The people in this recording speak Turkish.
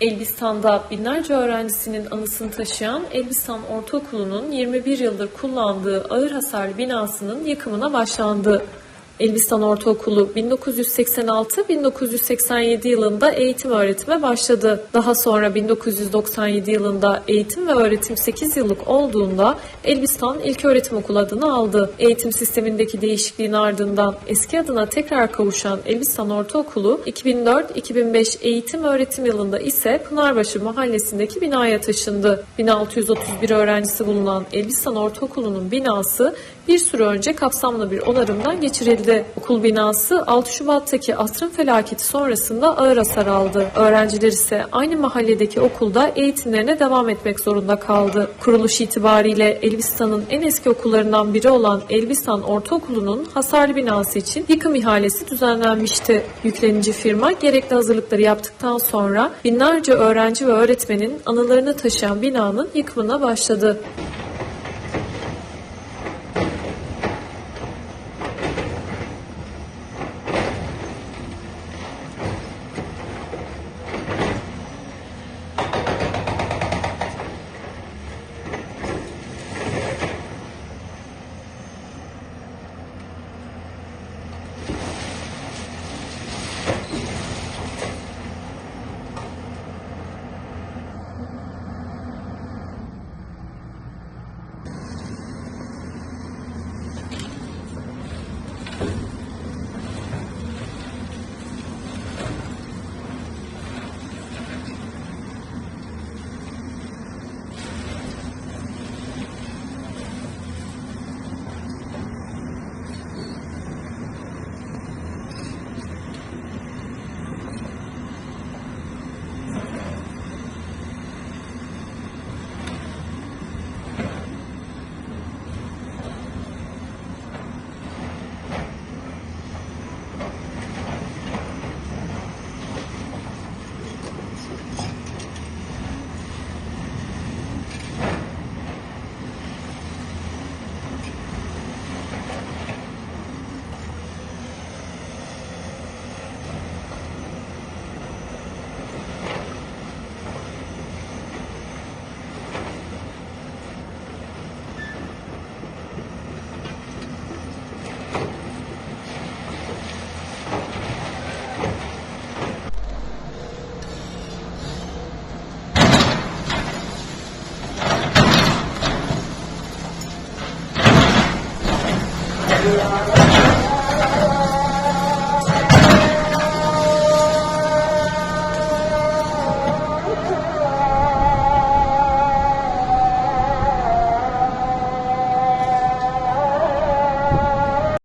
Elbistan'da binlerce öğrencisinin anısını taşıyan Elbistan Ortaokulu'nun 21 yıldır kullandığı ağır hasarlı binasının yıkımına başlandı. Elbistan Ortaokulu 1986-1987 yılında eğitim öğretime başladı. Daha sonra 1997 yılında eğitim ve öğretim 8 yıllık olduğunda Elbistan İlköğretim Okulu adını aldı. Eğitim sistemindeki değişikliğin ardından eski adına tekrar kavuşan Elbistan Ortaokulu 2004-2005 eğitim öğretim yılında ise Pınarbaşı mahallesindeki binaya taşındı. 1631 öğrencisi bulunan Elbistan Ortaokulu'nun binası bir süre önce kapsamlı bir onarımdan geçirildi. Okul binası 6 Şubat'taki asrın felaketi sonrasında ağır hasar aldı. Öğrenciler ise aynı mahalledeki okulda eğitimlerine devam etmek zorunda kaldı. Kuruluş itibariyle Elbistan'ın en eski okullarından biri olan Elbistan Ortaokulu'nun hasarlı binası için yıkım ihalesi düzenlenmişti. Yüklenici firma gerekli hazırlıkları yaptıktan sonra binlerce öğrenci ve öğretmenin anılarını taşıyan binanın yıkımına başladı.